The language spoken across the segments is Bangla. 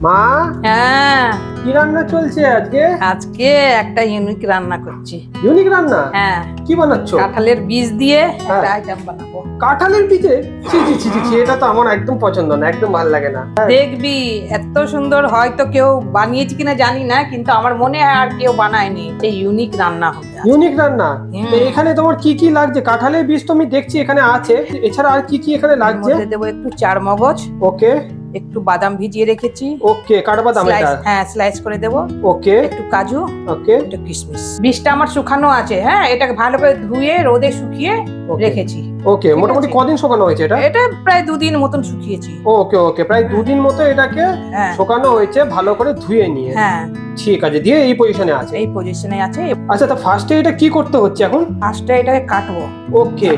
মা? হ্যাঁ। কি রান্না চলছে আজকে? আজকে একটা ইউনিক রান্না করছি। ইউনিক রান্না? হ্যাঁ। কি বানাচ্ছ? কাঁঠালের বীজ দিয়ে হ্যাঁ। একটা আইটেম বানাবো। কাঁঠালের বীজে? ছি ছি ছি এটা তো আমার একদম পছন্দ না একদম ভালো লাগে না। দেখবি এত সুন্দর হয়তো কেউ বানিয়েছে কিনা জানি না কিন্তু আমার মনে হয় আর কেউ বানায়নি। এই ইউনিক রান্না হবে ইউনিক রান্না? তো এখানে তোমার কি কি লাগছে? কাঁঠালের বীজ তো আমি দেখছি এখানে আছে এছাড়া আর কি কি এখানে লাগছে? দেবো একটু চার মগজ ওকে একটু বাদাম ভিজিয়ে রেখেছি। ওকে কাঠবাদাম এটা? হ্যাঁ স্লাইস করে দেবো। ওকে। একটু কাজু ওকে। একটু কিশমিশ। বীজটা আমার শুকানো আছে হ্যাঁ এটাকে ভালো করে ধুয়ে রোদে শুকিয়ে রেখেছি। ওকে মোটামুটি কদিন শোকানো হয়েছে এটা? এটা প্রায় দুদিন মতন শুকিয়েছি। ওকে ওকে প্রায় দুদিন মতো এটাকে হ্যাঁ। শোকানো হয়েছে ভালো করে ধুয়ে নিয়ে। হ্যাঁ। ঠিক আছে দিয়ে এই পজিশনে আছে। এই পজিশনে আছে। আচ্ছা তা ফার্স্টে এটা কি করতে হচ্ছে এখন? ফার্স্টে এটাকে কাটবো। ওকে।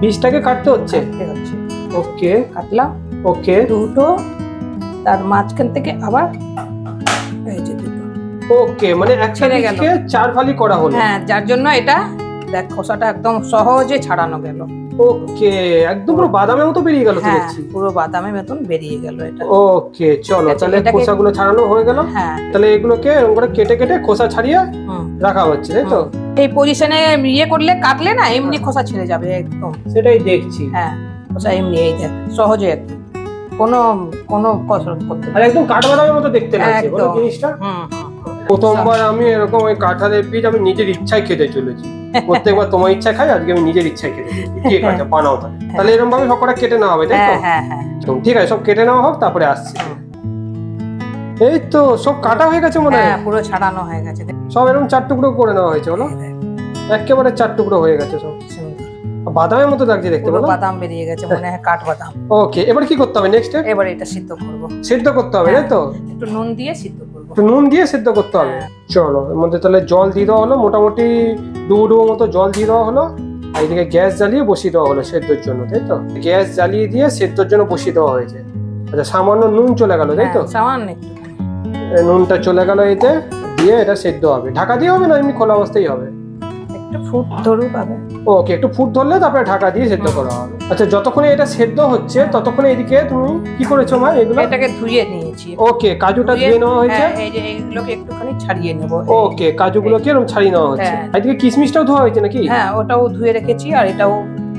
বীজটাকে কাটতে হচ্ছে? কাটতে হচ্ছে। ওকে। কাটলাম। ওকে। দুটো তার মাঝখান থেকে আবার দুটো। ওকে মানে ছেড়ে গেল। চার ফালি করা হলো? হ্যাঁ যার জন্য এটা দেখ খোসাটা একদম সহজে ছাড়ানো গেল। ওকে একদম পুরো বাদামের মতো বেরিয়ে গেল হ্যাঁ পুরো বাদামের মতন বেরিয়ে গেল এটা। ওকে চলো আচ্ছা, তাহলে খোসাগুলো ছাড়ানো হয়ে গেল। হ্যাঁ। তাহলে এগুলোকে এরকম করে কেটে কেটে খোসা ছাড়িয়ে রাখা হচ্ছে তাই তো? এই পজিশনে ইয়ে করলে কাটলে না এমনি খোসা ছেড়ে যাবে একদম। সেটাই দেখছি। হ্যাঁ খোসা এমনি এই দেখ সহজে একদম। কোনো কোনো কসরত করতে আর একদম কাঠবাদামের মতো দেখতে লাগছে একদম। জিনিসটা। প্রথমবার আমি এরকম ওই কাঁঠালের বীজ আমি নিজের ইচ্ছায় খেতে চলেছি। প্রত্যেকবার তোমার ইচ্ছা খাই আজকে আমি নিজের ইচ্ছায় খেতে ঠিক আছে বানাও তাহলে তাহলে এরকম ভাবে সবকটা কেটে নেওয়া হবে তাই তো? হ্যাঁ হ্যাঁ হ্যাঁ। ঠিক আছে সব কেটে নেওয়া হোক তারপরে আসছি। এই তো সব কাটা হয়ে গেছে মনে হয়? হ্যাঁ পুরো ছাড়ানো হয়ে গেছে। সব এরকম চার টুকরো করে নেওয়া হয়েছে বলো। একেবারে চার টুকরো হয়ে গেছে সব। সুন্দর। বাদামের মতো লাগছে দেখতে পুরো বাদাম বেরিয়ে গেছে মনে হয় কাঠ বাদাম। ওকে এবার কি করতে হবে নেক্সট এবার এটা সিদ্ধ করব। সিদ্ধ করতে হবে তাই তো? একটু নুন দিয়ে সিদ্ধ করব। একটু নুন দিয়ে সিদ্ধ করতে হবে। চলো এর মধ্যে তাহলে জল দিয়ে দেওয়া হলো। মোটামুটি ডুবো ডুবো মতো জল দিয়ে দেওয়া হলো। আর এদিকে গ্যাস জ্বালিয়ে বসিয়ে দেওয়া হলো সেদ্ধর জন্য তাই তো? গ্যাস জ্বালিয়ে দিয়ে সেদ্ধর জন্য বসিয়ে দেওয়া হয়েছে। আচ্ছা সামান্য নুন চলে গেল তাই তো? হ্যাঁ, সামান্য নুনটা চলে গেল এতে। দিয়ে এটা সেদ্ধ হবে। ঢাকা দিয়ে হবে না এমনি খোলা অবস্থায় হবে? একটু ফুট ধরুক আগে ওকে একটু ফুট ধরলে তারপরে ঢাকা দিয়ে সেদ্ধ করা হবে। আচ্ছা যতক্ষণে এটা সেদ্ধ হচ্ছে ততক্ষণে এদিকে তুমি কি করেছ মা এগুলো? এটাকে ধুয়ে নিয়েছি। ওকে কাজুটা ধুয়ে- নেওয়া হয়েছে? হ্যাঁ, এই যে এগুলোকে একটুখানি ছাড়িয়ে নেব। ওকে কাজুগুলোকে এরকম ছাড়িয়ে নেওয়া হচ্ছে। হ্যাঁ। এদিকে কিশমিশটাও ধোয়া হয়েছে নাকি? হ্যাঁ ওটাও ধুয়ে রেখেছি আর এটাও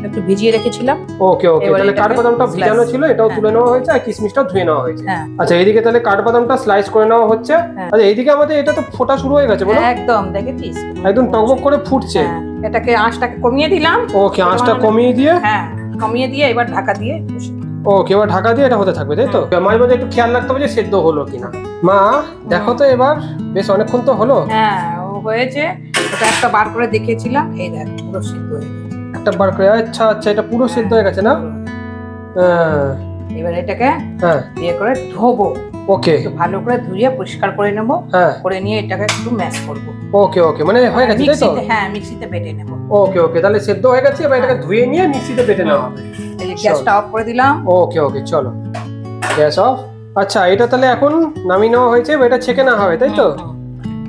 একটু ভিজিয়ে রেখেছিলাম। ওকে ওকে তাহলে কাঠবাদামটা ভিজানো ছিল এটাও হ্যাঁ। তুলে নেওয়া হয়েছে আর কিশমিশটাও ধুয়ে নেওয়া হয়েছে। হ্যাঁ। আচ্ছা এইদিকে তাহলে কাঠবাদামটা স্লাইস করে নেওয়া হচ্ছে। হ্যাঁ। আচ্ছা এইদিকে আমাদের এটা তো ফোটা শুরু হয়ে গেছে বলো একদম দেখেছিস একদম টকবক করে ফুটছে। এটাকে আঁচটাকে কমিয়ে দিলাম। ওকে আঁচটা কমিয়ে দিয়ে। হ্যাঁ কমিয়ে দিয়ে এবার ঢাকা দিয়ে ওকে এবার ঢাকা দিয়ে এটা হতে থাকবে তাই তো? মাঝে মাঝে একটু খেয়াল রাখতে হবে যে সেদ্ধ হলো কিনা। মা দেখো তো এবার বেশ অনেকক্ষণ তো হলো। হ্যাঁ ও হয়েছে। ওটা একটা বার করে দেখিয়েছিলাম এই দেখ পুরো সিদ্ধ হয়ে গেছে। একটা বার করে আচ্ছা আচ্ছা এটা পুরো সেদ্ধ হয়ে গেছে না? হ্যাঁ। এবার এটাকে হ্যাঁ। ইয়ে করে ধোবো। ওকে। ভালো করে ধুয়ে পরিষ্কার করে নেব। হ্যাঁ। করে নিয়ে এটাকে একটু ম্যাশ করব। ওকে ওকে মানে হয়ে গেছে তাই তো? হ্যাঁ মিক্সিতে বেটে নেব। ওকে ওকে তাহলে সেদ্ধ হয়ে গেছে এবার এটাকে ধুয়ে নিয়ে মিক্সিতে বেটে নেওয়া হবে। গ্যাসটা অফ করে দিলাম। ওকে ওকে চলো। Gas off. আচ্ছা এটা তাহলে এখন নামিয়ে নেওয়া হয়েছে এটা ছেঁকে নেওয়া হবে তাই তো।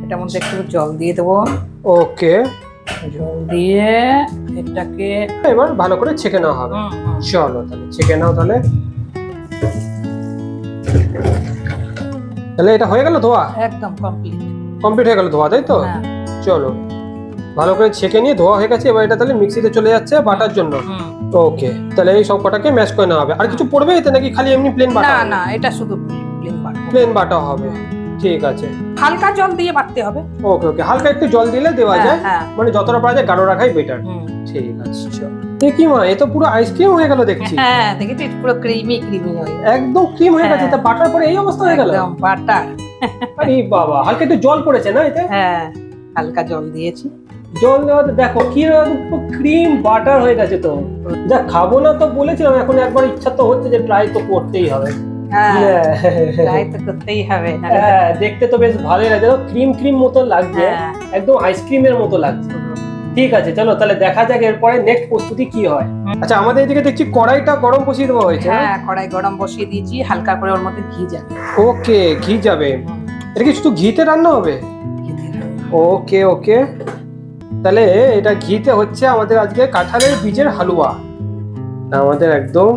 এটার মধ্যে একটু জল দিয়ে দেবো। ওকে। জল দিয়ে এটাকে এবার ভালো করে ছেঁকে নেওয়া হবে। চলো তাহলে ছেঁকে নাও তাহলে। তাহলে এটা হয়ে গেল ধোয়া? একদম কমপ্লিট কমপ্লিট হয়ে গেল ধোয়া তাই তো? হ্যাঁ। চলো। ভালো করে ছেঁকে নিয়ে ধোয়া হয়ে গেছে এবার এটা তাহলে মিক্সিতে চলে যাচ্ছে বাটার জন্য। ওকে তাহলে এই সব কটাকে ম্যাশ করে নেওয়া হবে। আর কিছু পড়বে এতে নাকি খালি এমনি প্লেন বাটা না না এটা শুধু প্লেন বাটবো প্লেন বাটা হবে। ঠিক আছে। হালকা জল দিয়ে বাটতে হবে। ওকে ওকে হালকা একটু জল দিলে দেওয়া হ্যাঁ, যায়। হ্যাঁ। মানে যতটা পারা যায় গাঢ় রাখাই বেটার ঠিক আছে। কি মা এ তো পুরো আইসক্রিম হয়ে গেল দেখছি। হ্যাঁ দেখেছিস পুরো ক্রিমি ক্রিমি হয়ে একদম ক্রিম হয়ে গেছে হ্যাঁ। তা বাটার পরে এই অবস্থা হয়ে গেল? একদম বাটার। আরে বাবা হালকা একটু জল পড়েছে না এতে? হ্যাঁ হালকা জল দিয়েছি। জল দেওয়াতে দেখো কি ক্রিম বাটার হয়ে গেছে তো। যা খাব না তো বলেছিলাম এখন একবার ইচ্ছা তো হচ্ছে যে ট্রাই তো করতেই হবে। ট্রাই তো করতেই হবে হ্যাঁ, দেখতে তো বেশ ভালোই লাগছে ক্রিম ক্রিম মতো লাগছে হ্যাঁ। একদম আইসক্রিমের মতো লাগছে। ঠিক আছে চলো তাহলে দেখা যাক এরপরে নেক্সট প্রস্তুতি কি হয়। আচ্ছা আমাদের এদিকে দেখছি কড়াইটা গরম বসিয়ে দেওয়া হয়েছে। হ্যাঁ কড়াই গরম বসিয়ে দিয়েছি হালকা করে ওর মধ্যে ঘি যাবে। ওকে ঘি যাবে। এটা কি শুধু ঘিতে রান্না হবে। ওকে ওকে। তাহলে এটা ঘিতে হচ্ছে আমাদের আজকে কাঁঠালের বীজের হালুয়া। আমাদের একদম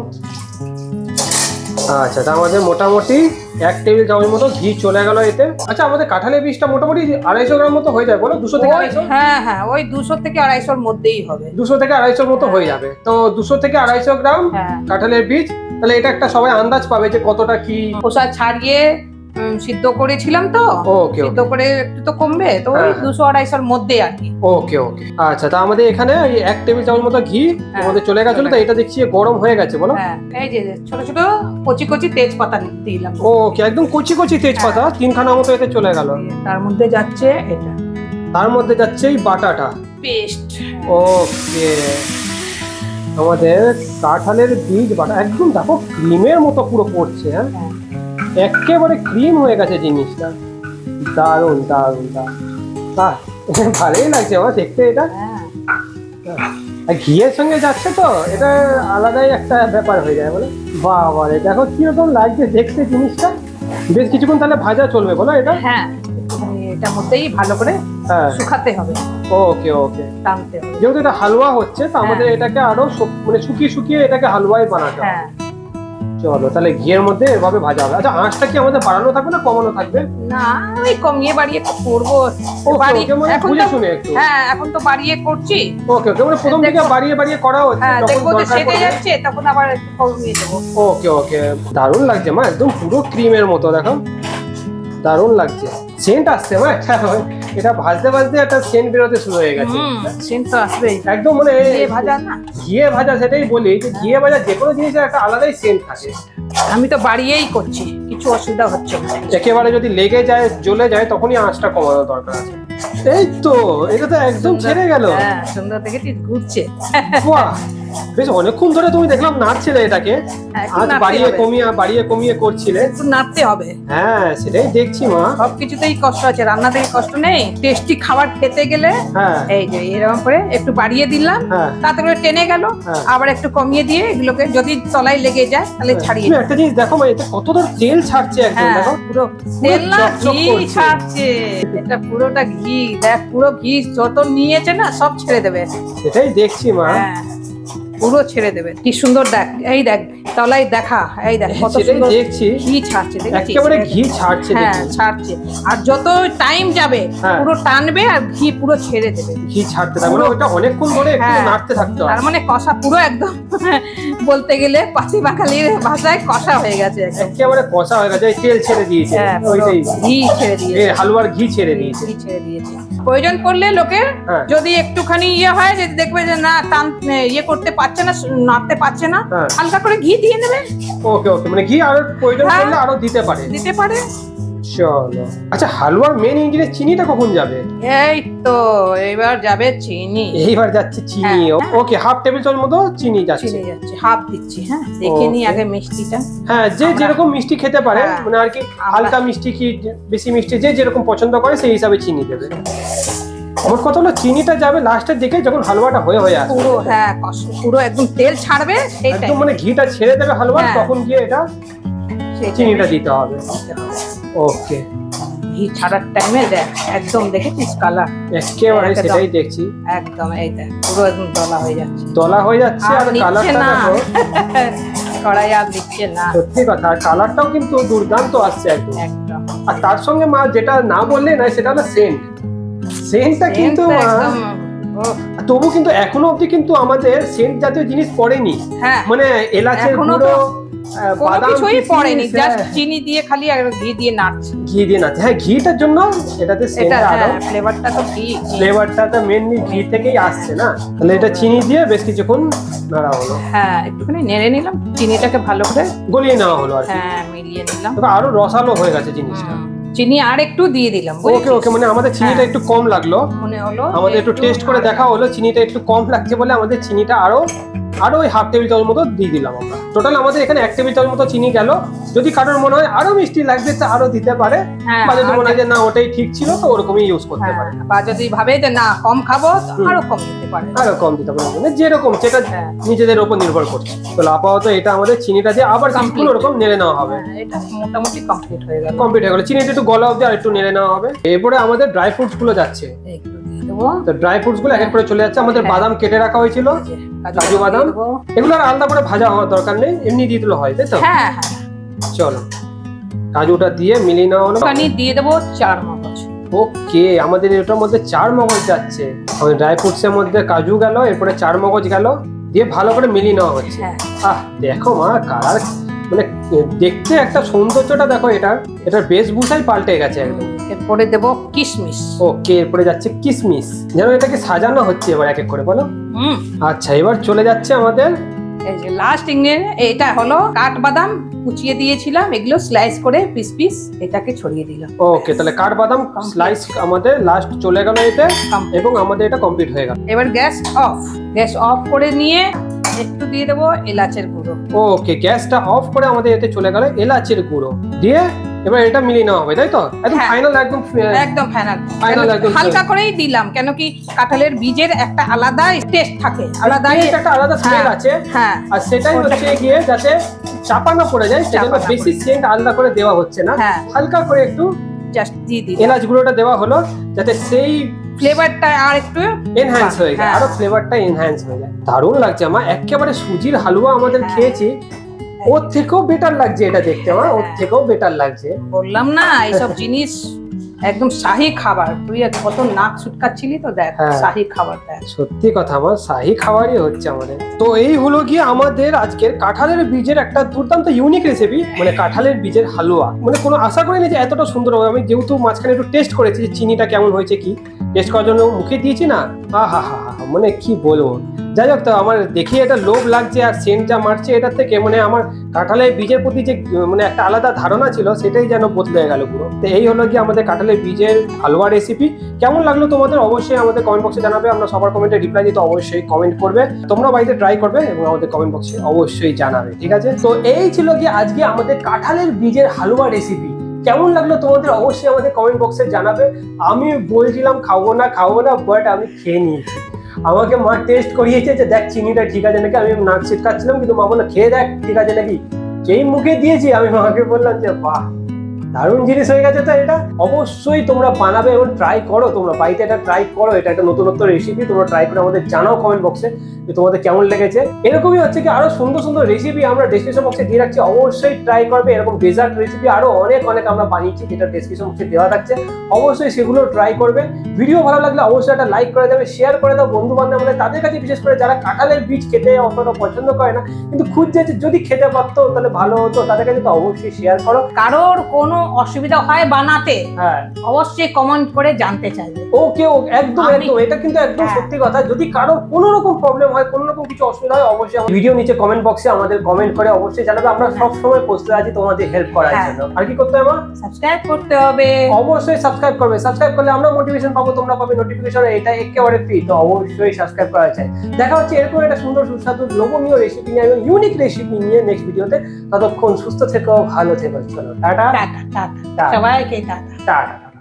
আচ্ছা তার মধ্যে মোটামুটি এক টেবিল চামচ মতো ঘি চলে গেল এতে। আচ্ছা আমাদের কাঁঠালের বীজটা মোটামুটি আড়াইশো গ্রাম মতো হয়ে যাবে বলো? দুশো থেকে আড়াইশো? হ্যাঁ হ্যাঁ ওই দুশো থেকে আড়াইশোর মধ্যেই হবে। দুশো থেকে আড়াইশোর মতো হয়ে যাবে। তো দুশো থেকে আড়াইশো গ্রাম হ্যাঁ। কাঁঠালের বীজ তাহলে এটা একটা সবাই আন্দাজ পাবে যে কতটা কি খোসা ছাড়িয়ে সিদ্ধ করেছিলাম তো। ওকে সিদ্ধ করে একটু তো কমবে তো ওই হ্যাঁ। দুশো আড়াইশোর মধ্যে আর কি। ওকে ওকে। আচ্ছা তা আমাদের এখানে এই এক টেবিল চামচ মতো ঘি হ্যাঁ, আমাদের চলে গেছিল তো এটা দেখছি গরম হয়ে গেছে বলো। হ্যাঁ এই যে ছোট ছোট কচি কচি তেজপাতা দিলাম। ওকে একদম কচি কচি তেজপাতা তিনখানা মতো এতে চলে গেল। তার মধ্যে যাচ্ছে এটা। তার মধ্যে যাচ্ছে এই বাটাটা। পেস্ট। ওকে। আমাদের কাঁঠালের বীজ বাটা একদম দেখো ক্রিমের মতো পুরো পড়ছে হ্যাঁ। একেবারে ক্রিম হয়ে গেছে জিনিসটা। দারুণ দারুণ দারুণ। বাহ ভালোই লাগছে আমার দেখতে এটা। হ্যাঁ। আর ঘিয়ের সঙ্গে যাচ্ছে তো এটা আলাদাই একটা ব্যাপার হয়ে যায় বলে। বাবা রে দেখো কীরকম লাগছে দেখতে জিনিসটা। বেশ কিছুক্ষণ তাহলে ভাজা চলবে বলো এটা? হ্যাঁ এটার মধ্যেই ভালো করে হ্যাঁ। শুকাতে হবে। ওকে ওকে। টানতে হবে। যেহেতু এটা হালুয়া হচ্ছে তো আমাদের হ্যাঁ। এটাকে আরও মানে শুকিয়ে শুকিয়ে এটাকে হালুয়াই বানাতে হবে। হ্যাঁ। চলো তাহলে ঘিয়ের মধ্যে এভাবে ভাজা হবে। আচ্ছা আঁচটা কি আমাদের বাড়ানো থাকবে না কমানো থাকবে? না ওই কমিয়ে বাড়িয়ে করব। ওকে মানে বুঝে শুনে একটু। হ্যাঁ এখন তো বাড়িয়ে করছি। ওকে ওকে মানে প্রথম দিকে বাড়িয়ে বাড়িয়ে করা হচ্ছে হ্যাঁ দেখব যে সেটে যাচ্ছে তখন আবার একটু কমিয়ে দেবো ওকে ওকে দারুণ লাগছে মা একদম পুরো ক্রিমের মতো দেখো। দারুণ লাগছে। সেন্ট আসছে মা একটা এটা ভাজতে ভাজতে একটা সেন্ট বেরোতে শুরু হয়ে গেছে। সেন্ট তো আসবেই। একদম মানে দিয়ে ভাজা না। ঘিয়ে ভাজা সেটাই বলি যে ঘিয়ে ভাজা যে কোনো জিনিসের একটা আলাদাই সেন্ট থাকে। আমি তো বাড়িয়েই করছি কিছু অসুবিধা হচ্ছে না। একেবারে যদি লেগে যায় জ্বলে যায় তখনই আঁচটা কমানো দরকার আছে। এই তো এটা তো একদম ছেড়ে গেল। হ্যাঁ সুন্দর দেখেছিস ঘুরছে। বাহ! বেশ অনেকক্ষণ ধরে তুমি দেখলাম নাড়ছিলে এটাকে। হ্যাঁ, আজ বাড়িয়ে কমিয়ে বাড়িয়ে কমিয়ে করছিলে। একটু নাড়তে হবে। হ্যাঁ সেটাই দেখছি মা। সব কিছুতেই কষ্ট আছে রান্না থেকে কষ্ট নেই। টেস্টি খাবার খেতে গেলে হ্যাঁ। এই যে এরকম করে একটু বাড়িয়ে দিলাম হ্যাঁ। তাতে করে টেনে গেল। আবার একটু কমিয়ে দিয়ে এগুলোকে যদি তলায় লেগে যায় তাহলে ছাড়িয়ে একটা জিনিস দেখো মা এতে কত ধর তেল ছাড়ছে একদম দেখো পুরো তেল না ঘি ছাড়ছে। এটা পুরোটা ঘি দেখ পুরো ঘি যত নিয়েছে না সব ছেড়ে দেবে। সেটাই দেখছি মা। হ্যাঁ। পুরো ছেড়ে দেবে। কি সুন্দর দেখ এই দেখ তলায় দেখা এই দেখ কত সুন্দর দেখছি। ঘি ছাড়ছে দেখেছিস? একেবারে ঘি ছাড়ছে হ্যাঁ ছাড়ছে। আর যত টাইম যাবে হ্যাঁ। পুরো টানবে আর ঘি পুরো ছেড়ে দেবে। ঘি ছাড়তে থাকবে মানে ওটা অনেকক্ষণ ধরে একটু হ্যাঁ। নাড়তে থাকতে হবে তার মানে কষা পুরো একদম বলতে গেলে পাতি বাঙালির ভাষায় কষা হয়ে গেছে একেবারে কষা হয়ে গেছে তেল ছেড়ে দিয়েছে। হ্যাঁ ঘি ছেড়ে দিয়েছে। হালুয়ার ঘি ছেড়ে দিয়েছে। ঘি ছেড়ে দিয়েছে। প্রয়োজন পড়লে লোকের হ্যাঁ। যদি একটুখানি ইয়ে হয় যে দেখবে যে না টান ইয়ে করতে পারছে না নাড়তে পারছে না হ্যাঁ। হালকা করে ঘি দিয়ে নেবে। ওকে ওকে মানে ঘি আর প্রয়োজন হ্যাঁ। পড়লে আরও দিতে পারে। দিতে পারে। চলো। আচ্ছা হালুয়ার মেন ইনগ্রিডিয়েন্ট চিনিটা কখন যাবে? এই তো এবার যাবে চিনি। এইবার যাচ্ছে চিনি। ওকে হাফ টেবিল চামচ মতো চিনি যাচ্ছে। চিনি যাচ্ছে হাফ দিচ্ছি হ্যাঁ। দেখে নি আগে মিষ্টিটা। হ্যাঁ যে যেরকম মিষ্টি খেতে পারে হ্যাঁ। মানে আর কি হালকা মিষ্টি কি বেশি মিষ্টি যে যেরকম পছন্দ করে সেই হিসাবে চিনি দেবে। মোট কথা হলো চিনিটা যাবে লাস্টের দিকে যখন হালুয়াটা হয়ে হয়ে আসবে। পুরো হ্যাঁ পুরো একদম তেল ছাড়বে একদম মানে ঘিটা ছেড়ে দেবে হালুয়া হ্যাঁ। তখন গিয়ে এটা চিনিটা দিতে হবে। ওকে ঘি ছাড়ার টাইমে দেখ একদম দেখেছিস কালার একেবারে। সেটাই দেখছি। একদম এই দেখ পুরো একদম দলা হয়ে যাচ্ছে। দলা হয়ে যাচ্ছে আর কালারটা দেখো। কড়াই আর দিচ্ছে না। সত্যি কথা কালারটাও কিন্তু দুর্দান্ত আসছে একদম। একদম। আর তার সঙ্গে মা যেটা না বললে না সেটা হলো সেন্ট সেন্টটা কিন্তু মা তবু কিন্তু এখনও অবধি কিন্তু আমাদের সেন্ট জাতীয় জিনিস পড়েনি। হ্যাঁ। মানে এলাচের গুঁড়ো কোনো কিছুই পড়েনি জাস্ট হ্যাঁ, চিনি দিয়ে খালি আর ঘি দিয়ে নাড়ছে। ঘি দিয়ে না হ্যাঁ ঘিটার জন্য এটাতে এটা সেন্টটা আরও হ্যাঁ ফ্লেভারটা তো ঘি। ফ্লেভারটা তো মেনলি ঘি থেকেই আসছে না? তাহলে এটা চিনি দিয়ে বেশ কিছুক্ষণ নাড়া হলো। হ্যাঁ একটুখানি নেড়ে নিলাম চিনিটাকে ভালো করে গলিয়ে নেওয়া হলো আর হ্যাঁ মিলিয়ে নিলাম। আরও রসালো হয়ে গেছে জিনিসটা। চিনি আর একটু দিয়ে দিলাম ওকে ওকে মানে আমাদের চিনিটা হ্যাঁ। একটু কম লাগল। মনে হলো আমাদের একটু টেস্ট করে দেখা হলো চিনিটা একটু কম লাগছে বলে আমাদের চিনিটা আরও আরও ওই হাফ টেবিল চামচ মতো দিয়ে দিলাম আমরা। টোটাল আমাদের এখানে এক টেবিল চামচ মতো চিনি গেল। যদি কারোর মনে হয় আরও মিষ্টি লাগবে তো আরও দিতে পারে। হ্যাঁ, বা যদি মনে হয় যে না ওটাই ঠিক ছিল তো ওরকমই ইউজ করতে হ্যাঁ, পারে। বা যদি ভাবে যে না কম খাব আরও কম দিতে পারে। আরও কম দিতে পারে। মানে যেরকম সেটা হ্যাঁ। নিজেদের উপর নির্ভর করছে। তো আপাতত এটা আমাদের চিনিটা দিয়ে আবার Complete. ওরকম নেড়ে নেওয়া হবে। এটা মোটামুটি কমপ্লিট হয়ে গেল। কমপ্লিট হয়ে গেল। চিনিটা একটু গলা অবধি আর একটু নেড়ে নেওয়া হবে। এরপরে আমাদের ড্রাই ফ্রুটসগুলো যাচ্ছে। দেবো। তো ড্রাই ফ্রুটসগুলো এক এক করে চলে যাচ্ছে। আমাদের হ্যাঁ। বাদাম কেটে রাখা হয়েছিল কাজু বাদাম? এগুলো আর আলাদা করে ভাজা হওয়ার দরকার নেই এমনি দিয়ে দিলে হয় তাই তো? হ্যাঁ হ্যাঁ। চলো কাজুটা দিয়ে মিলিয়ে নেওয়া হলো। ওখানে দিয়ে দেবো চার মগজ। ওকে আমাদের এটার মধ্যে চার মগজ যাচ্ছে। ড্রাই ফ্রুটস এর মধ্যে কাজু গেল এরপরে চার মগজ গেল দিয়ে ভালো করে মিলিয়ে নেওয়া হচ্ছে। হ্যাঁ। আহ দেখো মা কালার মানে দেখতে একটা সৌন্দর্যটা দেখো এটা এটার বেশভূষাই পাল্টে গেছে একদম। এরপরে দেবো কিশমিশ। ওকে এরপরে যাচ্ছে কিসমিস যেন এটাকে সাজানো হচ্ছে এবার এক এক করে বলো। হুম। আচ্ছা এবার চলে যাচ্ছে আমাদের এই যে লাস্ট ইংরেডিয়েন্ট এটা হলো কাঠবাদাম। কুচিয়ে দিয়েছিলাম এগুলো স্লাইস করে পিস পিস এটাকে ছড়িয়ে দিলাম। ওকে তাহলে কাঠবাদাম স্লাইস আমাদের লাস্ট চলে গেল এতে এবং আমাদের এটা কমপ্লিট হয়ে গেল। এবার গ্যাস অফ গ্যাস অফ করে নিয়ে একটু দিয়ে দেবো এলাচের গুঁড়ো। ওকে গ্যাসটা অফ করে আমাদের এতে চলে গেল এলাচের গুঁড়ো। দিয়ে এবার এটা মিলিয়ে নেওয়া হবে তাই তো? একদম হ্যাঁ। ফাইনাল একদম একদম ফাইনাল Final একদম হালকা করেই দিলাম কেন কি কাঁঠালের বীজের একটা আলাদা টেস্ট থাকে আলাদা একটা আলাদা স্মেল হ্যাঁ। আছে। হ্যাঁ। আর সেটাই হচ্ছে গিয়ে যাতে চাপা না পড়ে যায় সেজন্য বেশি সেন্ট আলাদা করে দেওয়া হচ্ছে না। হ্যাঁ। হালকা করে একটু জাস্ট দিয়ে দিই এলাচ গুঁড়োটা দেওয়া হলো যাতে সেই ফ্লেভারটা আর একটু এনহ্যান্স হয়ে যায় হ্যাঁ। আরও ফ্লেভারটা এনহ্যান্স হয়ে যায়। দারুণ লাগছে আমার একেবারে সুজির হালুয়া আমাদের হ্যাঁ। খেয়েছি। ওর থেকেও বেটার লাগছে এটা দেখতে আমার ওর হ্যাঁ। থেকেও বেটার লাগছে। বললাম না এইসব জিনিস একদম শাহী খাবার। তুই কত নাক ছুটকাচ্ছিলি তো দেখ হ্যাঁ। শাহী খাবার দেখ। সত্যি কথা আমার শাহি খাবারই হচ্ছে আমাদের। তো এই হলো গিয়ে আমাদের আজকের কাঁঠালের বীজের একটা দুর্দান্ত ইউনিক রেসিপি মানে কাঁঠালের বীজের হালুয়া। মানে কোনো আশা করিনি যে এতটা সুন্দর হবে। আমি যেহেতু মাঝখানে একটু টেস্ট করেছি যে চিনিটা কেমন হয়েছে কি। টেস্ট করার জন্য মুখে দিয়েছি না? আহা হা হা হা মানে কি বলব? যাই হোক তো, আমার দেখি এটা লোভ লাগছে আর সেন্ট যা মারছে এটার থেকে মানে আমার কাঁঠালের বীজের প্রতি যে মানে একটা আলাদা ধারণা ছিল, সেটাই যেন বদলে গেল পুরো। তো এই হলো গিয়ে আমাদের কাঁঠালের বীজের হালুয়া রেসিপি কেমন লাগল তোমাদের? অবশ্যই আমাদের কমেন্ট বক্সে জানাবে। আমরা সবার কমেন্টে রিপ্লাই দিতে অবশ্যই কমেন্ট করবে। তোমরা বাড়িতে ট্রাই করবে এবং আমাদের কমেন্ট বক্সে অবশ্যই জানাবে, ঠিক আছে? তো এই ছিল কি আজকে আমাদের কাঁঠালের বীজের হালুয়া রেসিপি কেমন লাগল তোমাদের অবশ্যই আমাদের কমেন্ট বক্সে জানাবে। আমি বলছিলাম খাব না খাব না বাট আমি খেয়ে নিয়েছি। আমাকে মা টেস্ট করিয়েছে যে দেখ চিনিটা ঠিক আছে নাকি? আমি নাক ছিটকাচ্ছিলাম কিন্তু মা বলল, খেয়ে দেখ, ঠিক আছে নাকি? যেই মুখে দিয়েছি, আমি মাকে বললাম যে, বাহ! দারুণ জিনিস হয়ে গেছে, তো এটা অবশ্যই তোমরা বানাবে এবং ট্রাই করো, তোমরা বাড়িতে এটা ট্রাই করো, এটা একটা নতুনত্ব রেসিপি তোমরা ট্রাই করে আমাদের জানাও কমেন্ট বক্সে যে তোমাদের কেমন লেগেছে। এরকমই হচ্ছে কি আরও সুন্দর সুন্দর রেসিপি আমরা ডেসক্রিপশন বক্সে দিয়ে রাখছি, অবশ্যই ট্রাই করবে, এরকম ডেজার্ট রেসিপি আরও অনেক অনেক আমরা বানিয়েছি যেটা ডেসক্রিপশন বক্সে দেওয়া থাকছে, অবশ্যই সেগুলো ট্রাই করবে। ভিডিও ভালো লাগলে অবশ্যই একটা লাইক করে দেবে শেয়ার করে দাও বন্ধু বান্ধব আমাদের তাদের কাছে, বিশেষ করে যারা কাঁঠালের বীজ খেতে অতটা পছন্দ করে না, কিন্তু খুঁজছে যদি খেতে পারতো তাহলে ভালো হতো, তাদের কাছে তো অবশ্যই শেয়ার করো। কারোর কোনো অসুবিধা হয় বানাতে হ্যাঁ। অবশ্যই কমেন্ট করে জানতে চাইবে। ওকে একদম একদম এটা কিন্তু একদম হ্যাঁ। সত্যি কথা। যদি কারও কোনো রকম প্রবলেম হয় কোনো রকম কিছু অসুবিধা হয় অবশ্যই ভিডিও নিচে কমেন্ট বক্সে আমাদের কমেন্ট করে অবশ্যই জানাবে। আমরা সব সময় প্রস্তুত আছি তোমাদের হেল্প করার হ্যাঁ। জন্য। আর কি করতে হবে? সাবস্ক্রাইব করতে হবে। অবশ্যই সাবস্ক্রাইব করবে। সাবস্ক্রাইব করলে আমরা মোটিভেশন পাবো তোমরা পাবে নোটিফিকেশন এটা একেবারে ফ্রি তো অবশ্যই সাবস্ক্রাইব করা চাই দেখা হচ্ছে এরকম একটা সুন্দর সুস্বাদু লোভনীয় রেসিপি নিয়ে এবং ইউনিক রেসিপি নিয়ে নেক্সট ভিডিওতে ততক্ষণ সুস্থ থেকো ভালো থেকো চলো টাটা। টাটা টাটা টাটা সবাইকে টাটা টাটা